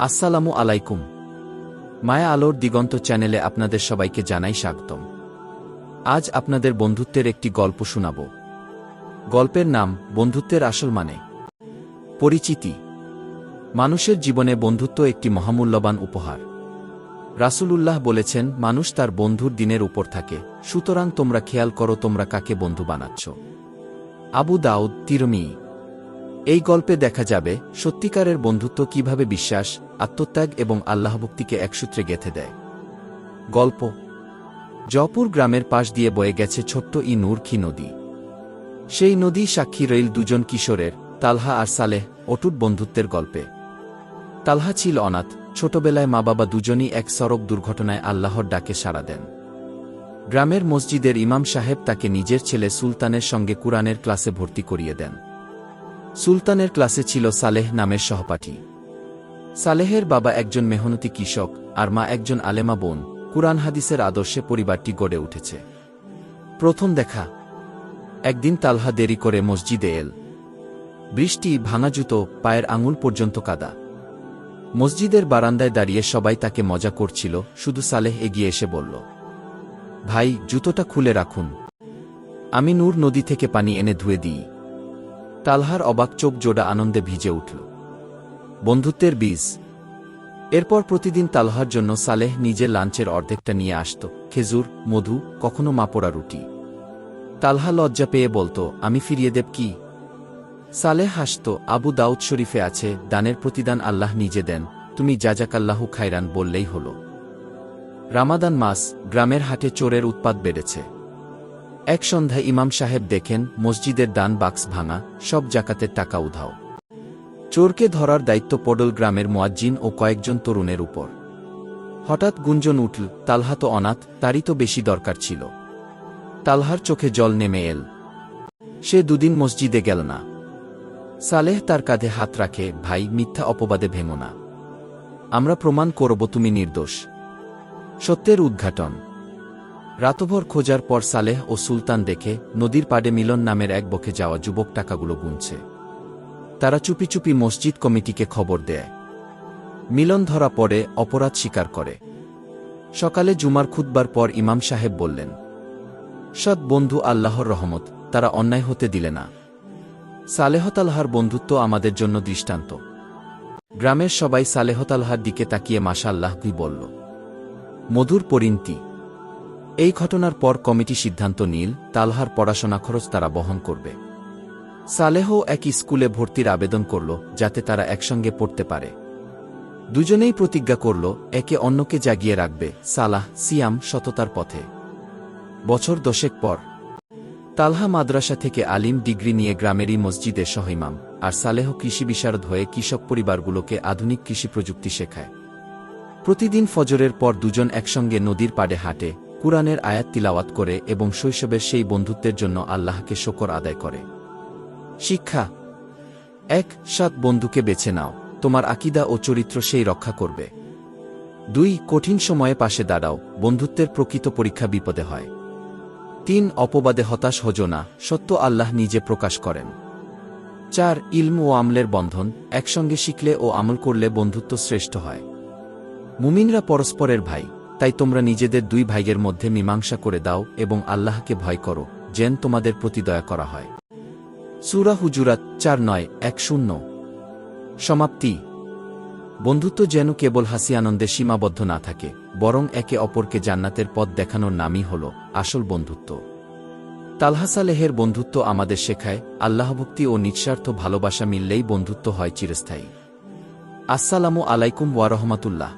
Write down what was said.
আসসালামু আলাইকুম। মায়া আলোর দিগন্ত চ্যানেলে আপনাদের সবাইকে জানাই স্বাগতম। আজ আপনাদের বন্ধুত্বের একটি গল্প শোনাব। গল্পের নাম, বন্ধুত্বের আসল মানে। পরিচিতি। মানুষের জীবনে বন্ধুত্ব একটি মহামূল্যবান উপহার। রাসূলুল্লাহ বলেছেন, মানুষ তার বন্ধুর দিনের উপর থাকে। সুতরাং তোমরা খেয়াল করো তোমরা কাকে বন্ধু বানাচ্ছ। আবু দাউদ তিরমি এই গল্পে দেখা যাবে, সত্যিকারের বন্ধুত্ব কীভাবে বিশ্বাস, আত্মত্যাগ এবং আল্লাহভক্তিকে একসূত্রে গেঁথে দেয়। গল্প। জয়পুর গ্রামের পাশ দিয়ে বয়ে গেছে ছোট্ট ই নূরখি নদী। সেই নদী সাক্ষী রইল দুজন কিশোরের, তালহা আর সালেহ, অটুট বন্ধুত্বের গল্পে। তালহা ছিল অনাথ, ছোটবেলায় মা বাবা দুজনই এক সড়ক দুর্ঘটনায় আল্লাহর ডাকে সাড়া দেন। গ্রামের মসজিদের ইমাম সাহেব তাকে নিজের ছেলে সুলতানের সঙ্গে কুরআনের ক্লাসে ভর্তি করিয়ে দেন। সুলতানের ক্লাসে ছিল সালেহ নামের সহপাঠী। সালেহের বাবা একজন মেহনতি কৃষক আর মা একজন আলেমা বোন। কুরআন হাদিসের আদর্শে পরিবারটি গড়ে উঠেছে। প্রথম দেখা। একদিন তালহা দেরি করে মসজিদে এল। বৃষ্টি, ভাঙা জুতো, পায়ের আঙুল পর্যন্ত কাদা। মসজিদের বারান্দায় দাঁড়িয়ে সবাই তাকে মজা করছিল, শুধু সালেহ এগিয়ে এসে বলল, ভাই, জুতোটা খুলে রাখুন। আমি নূর নদী থেকে পানি এনে ধুয়ে দিই। তালহার অবাক চোখ জোড়া আনন্দে ভিজে উঠল। বন্ধুত্বের বীজ। এরপর প্রতিদিন তালহার জন্য সালেহ নিজের লাঞ্চের অর্ধেকটা নিয়ে আসত, খেজুর, মধু, কখনো মাপোড়া রুটি। তালহা লজ্জা পেয়ে বলতো, আমি ফিরিয়ে দেব কি? সালেহ হাসত, আবু দাউদ শরীফে আছে, দানের প্রতিদান আল্লাহ নিজে দেন, তুমি যাজাকাল্লাহু খাইরান বললেই হল। রামাদান মাস, গ্রামের হাটে চোরের উৎপাত বেড়েছে। এক সন্ধ্যায় ইমাম সাহেব দেখেন, মসজিদের দান বাক্স ভাঙা, সব জাকাতের টাকা উধাও। চোরকে ধরার দায়িত্ব পডল গ্রামের মোয়াজ্জিন ও কয়েকজন তরুণের উপর। হঠাৎ গুঞ্জন উঠল, তালহা তো অনাথ, তারই তো বেশি দরকার ছিল। তালহার চোখে জল নেমে এল। সে দুদিন মসজিদে গেল না। সালেহ তার কাঁধে হাত রাখে, ভাই, মিথ্যা অপবাদে ভেঙো না। আমরা প্রমাণ করব তুমি নির্দোষ। সত্যের উদ্ঘাটন। রাতভর খোঁজার পর সালেহ ও সুলতান দেখে নদীর পাড়ে মিলন নামের এক বকে যাওয়া যুবক টাকাগুলো গুনছে। তারা চুপি চুপি মসজিদ কমিটিকে খবর দেয়। মিলন ধরা পড়ে, অপরাধ স্বীকার করে। সকালে জুমার খুতবার পর ইমাম সাহেব বললেন, সৎ বন্ধু আল্লাহর রহমত, তারা অন্যায় হতে দিলে না। সালেহতালহার বন্ধুত্ব আমাদের জন্য দৃষ্টান্ত। গ্রামের সবাই সালেহতালহার দিকে তাকিয়ে মাশাল্লাহ বলল। মধুর পরিণতি। এই ঘটনার পর কমিটি সিদ্ধান্ত নীল, তালহার পড়াশোনা খরচ তারা বহন করবে। সালেহ এক স্কুলে ভর্তির আবেদন করল, যাতে তারা একসঙ্গে পড়তে পারে। দুজনেই প্রতিজ্ঞা করল, একে অন্যকে জাগিয়ে রাখবে, সালাহ, সিয়াম, সততার পথে। বছর দশেক পর, তালহা মাদ্রাসা থেকে আলিম ডিগ্রি নিয়ে গ্রামেরই মসজিদে সহিমাম আর সালেহ কৃষি বিশারদ হয়ে কৃষক পরিবারগুলোকে আধুনিক কৃষি প্রযুক্তি শেখায়। প্রতিদিন ফজরের পর দুজন একসঙ্গে নদীর পাড়ে হাঁটে কুরআনের আয়াত তিলাওয়াত করে এবং শৈশবের সেই বন্ধুত্বের জন্য আল্লাহকে শকর আদায় করে। শিক্ষা, এক, সাত বন্ধুকে বেছে নাও, তোমার আকিদা ও চরিত্র সেই রক্ষা করবে। দুই, কঠিন সময়ে পাশে দাঁড়াও, বন্ধুত্বের প্রকৃত পরীক্ষা বিপদে হয়। তিন, অপবাদে হতাশ হজ না, সত্য আল্লাহ নিজে প্রকাশ করেন। চার, ইলম ও আমলের বন্ধন, একসঙ্গে শিখলে ও আমল করলে বন্ধুত্ব শ্রেষ্ঠ হয়। মুমিনরা পরস্পরের ভাই তাই তোমরা নিজেদের দুই ভাইয়ের মধ্যে মীমাংসা করে দাও এবং আল্লাহকে ভয় করো, যেন তোমাদের প্রতি দয়া করা হয়। সুরা হুজুরাত চার নয়, এক শূন্য। সমাপ্তি। বন্ধুত্ব যেন কেবল হাসি আনন্দে সীমাবদ্ধ না থাকে, বরং একে অপরকে জান্নাতের পথ দেখানোর নামই হল আসল বন্ধুত্ব। তালহাসালেহের বন্ধুত্ব আমাদের শেখায়, আল্লাহভক্তি ও নিঃস্বার্থ ভালোবাসা মিললেই বন্ধুত্ব হয় চিরস্থায়ী। আসসালামু আলাইকুম ওয়ারহমাতুল্লাহ